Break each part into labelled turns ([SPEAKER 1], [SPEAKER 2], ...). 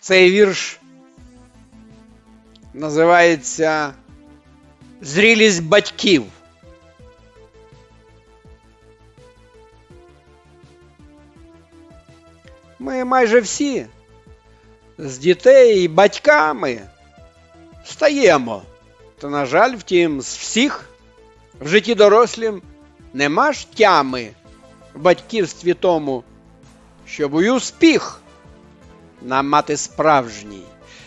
[SPEAKER 1] Цей вірш називається Зрілість батьків. Ми майже всі з дітей і батьками стаємо. Та, на жаль, втім, з всіх в житті дорослім нема ж тями в батьківстві тому, щоб і успіх нам мати справжній,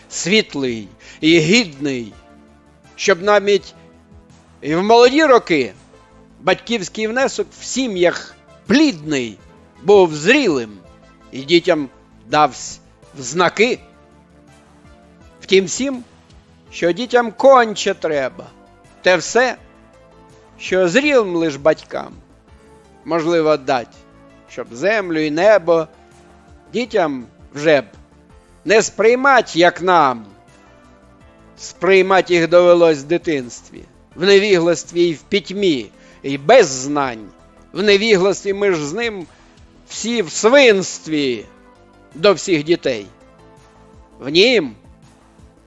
[SPEAKER 1] світлий і гідний, щоб навіть і в молоді роки батьківський внесок в сім'ях плідний був зрілим і дітям давсь в знаки. Втім всім, що дітям конче треба, те все, що зрілим лиш батькам можливо дать, щоб землю і небо дітям вже б не сприймать, як нам. Сприймать їх довелось в дитинстві, в невігластві і в пітьмі, і без знань. В невігластві ми ж з ним всі в свинстві до всіх дітей. В нім,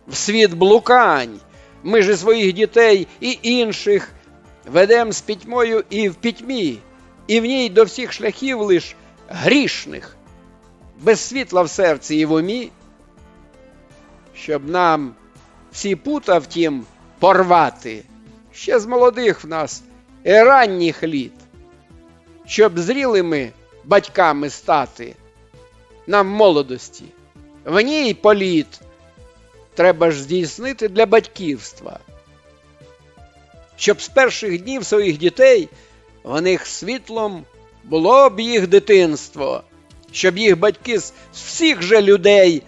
[SPEAKER 1] в світ блукань, ми ж і своїх дітей і інших ведем з пітьмою і в пітьмі, і в ній до всіх шляхів лиш грішних, без світла в серці і в умі, щоб нам всі пута втім порвати ще з молодих в нас і ранніх літ, щоб зрілими батьками стати нам молодості. В ній політ треба ж здійснити для батьківства, щоб з перших днів своїх дітей в них світлом було б їх дитинство, щоб їх батьки з всіх же людей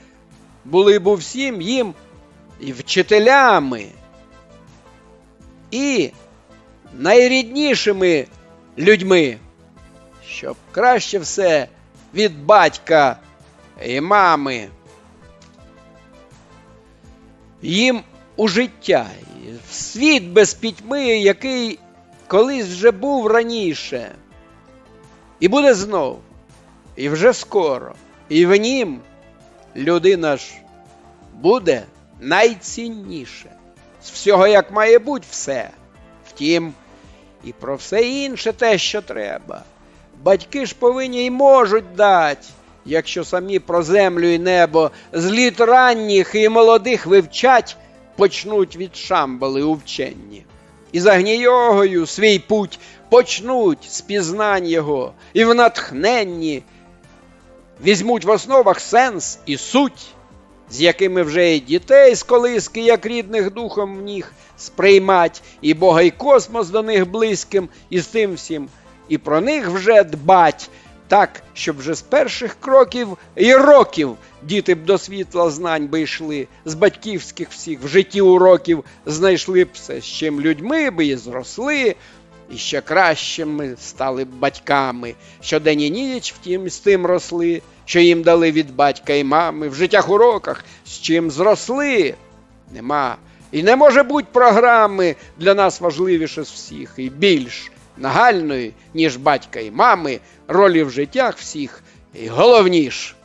[SPEAKER 1] були б у всім їм і вчителями, і найріднішими людьми, щоб краще все від батька і мами. Їм у життя, в світ без пітьми, який колись вже був раніше, і буде знов, і вже скоро, і в нім людина ж буде найцінніше. З всього як має бути все. Втім, і про все інше те, що треба. Батьки ж повинні й можуть дати, якщо самі про землю і небо з літ ранніх і молодих вивчать, почнуть від шамбали у вченні. І за гнійогою свій путь почнуть з пізнань його, і в натхненні візьмуть в основах сенс і суть, з якими вже і дітей з колиски, як рідних духом в них сприймать, і Бога, і космос до них близьким, і з тим всім, і про них вже дбать, так, щоб вже з перших кроків і років діти б до світла знань би йшли, з батьківських всіх в житті уроків знайшли б все, з чим людьми би і зросли, і ще кращими стали батьками, що день і ніч втім з тим росли, що їм дали від батька і мами в життях уроках, з чим зросли. Нема. І не може бути програми для нас важливіше з всіх і більш нагальної, ніж батька і мами, ролі в життях всіх, і головніш